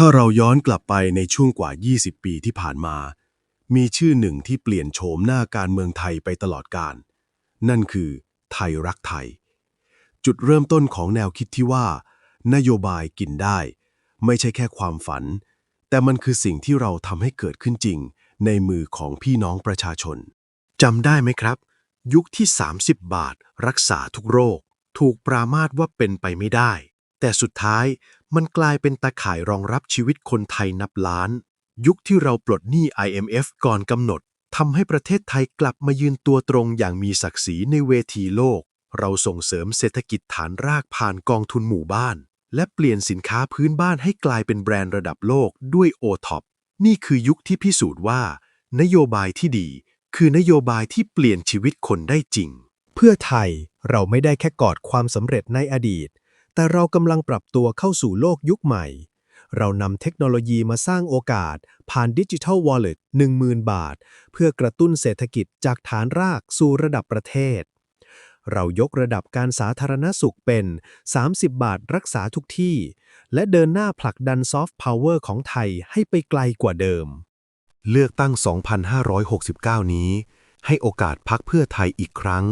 ถ้าเราย้อนกลับไปในช่วงกว่า 20 ปีที่ผ่านมา มีชื่อหนึ่งที่เปลี่ยนโฉมหน้าการเมืองไทยไปตลอดกาล นั่นคือ ไทยรักไทย จุดเริ่มต้นของแนวคิดที่ว่า นโยบายกินได้ ไม่ใช่แค่ความฝัน แต่มันคือสิ่งที่เราทำให้เกิดขึ้นจริง ในมือของพี่น้องประชาชน จำได้ไหมครับ ยุคที่ 30 บาท รักษาทุกโรค ถูกปรามาสว่าเป็นไปไม่ได้ แต่สุดท้ายมันกลายเป็นตาข่ายรองรับชีวิตคนไทยนับล้าน ยุคที่เราปลดหนี้ IMF ก่อนกำหนดทำให้ประเทศไทยกลับมายืนตัวตรงอย่างมีศักดิ์ศรีในเวทีโลก เราส่งเสริมเศรษฐกิจฐานรากผ่านกองทุนหมู่บ้าน และเปลี่ยนสินค้าพื้นบ้านให้กลายเป็นแบรนด์ระดับโลกด้วย o t o p นี่คือยุคที่พิสูจน์ว่า นโยบายที่ดี คือนโยบายที่เปลี่ยนชีวิตคนได้จริง เพื่อไทยเราไม่ได้แค่กอดความสำเร็จในอดีต แต่เรากำลังปรับตัวเข้าสู่โลกยุคใหม่ เรานำเทคโนโลยีมาสร้างโอกาส ผ่านดิจิทัลวอลเล็ต10,000 บาท เพื่อกระตุ้นเศรษฐกิจจากฐานรากสู่ระดับประเทศ เรายกระดับการสาธารณสุขเป็น 30 บาทรักษาทุกที่ และเดินหน้าผลักดันซอฟต์พาวเวอร์ของไทยให้ไปไกลกว่าเดิม เลือกตั้ง 2569 นี้ ให้โอกาสพักเพื่อไทยอีกครั้ง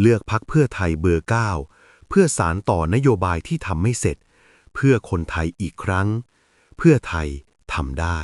เลือกพักเพื่อไทยเบอร์ 9 เพื่อสารต่อนโยบายที่ทำไม่เสร็จ เพื่อคนไทยอีกครั้ง เพื่อไทยทำได้